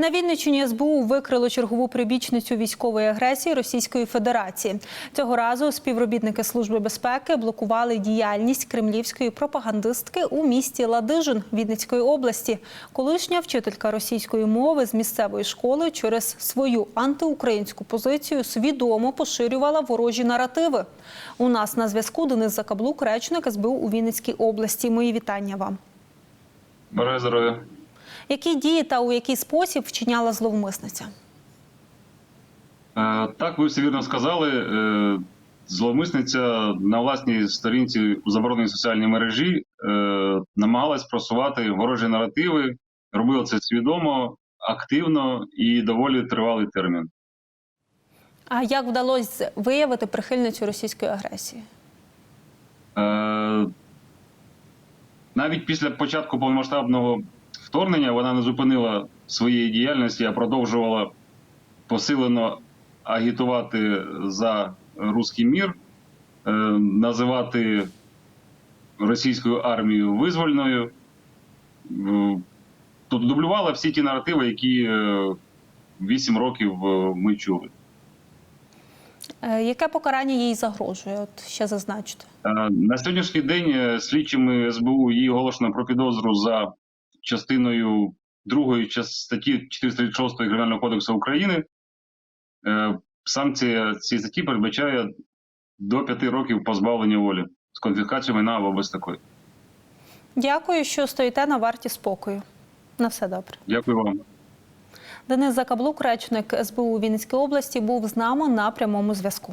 На Вінниччині СБУ викрило чергову прибічницю військової агресії Російської Федерації. Цього разу співробітники Служби безпеки блокували діяльність кремлівської пропагандистки у місті Ладижин Вінницької області. Колишня вчителька російської мови з місцевої школи через свою антиукраїнську позицію свідомо поширювала ворожі наративи. У нас на зв'язку Денис Закаблук, речник СБУ у Вінницькій області. Мої вітання вам. Здоров'я. Які дії та у який спосіб вчиняла зловмисниця? Е, Так, ви все вірно сказали. Е, Зловмисниця на власній сторінці у забороненій соціальній мережі е, намагалась просувати ворожі наративи, робила це свідомо, активно і доволі тривалий термін. А як вдалося виявити прихильницю російської агресії? Навіть після початку повномасштабного вторгнення вона не зупинила своєї діяльності, а продовжувала посилено агітувати за руський мір, е, називати російську армію визвольною. Тобто дублювала всі ті наративи, які е, вісім років ми чули. Яке покарання їй загрожує? От ще зазначте. Е, На сьогоднішній день слідчими СБУ її оголошено про підозру за частиною другої статті 436 Кримінального кодексу України. Е, Санкція цієї статті передбачає до п'яти років позбавлення волі з конфіскацією майна або без такої. Дякую, що стоїте на варті спокою. На все добре. Дякую вам. Денис Закаблук, речник СБУ у Вінницькій області, був з нами на прямому зв'язку.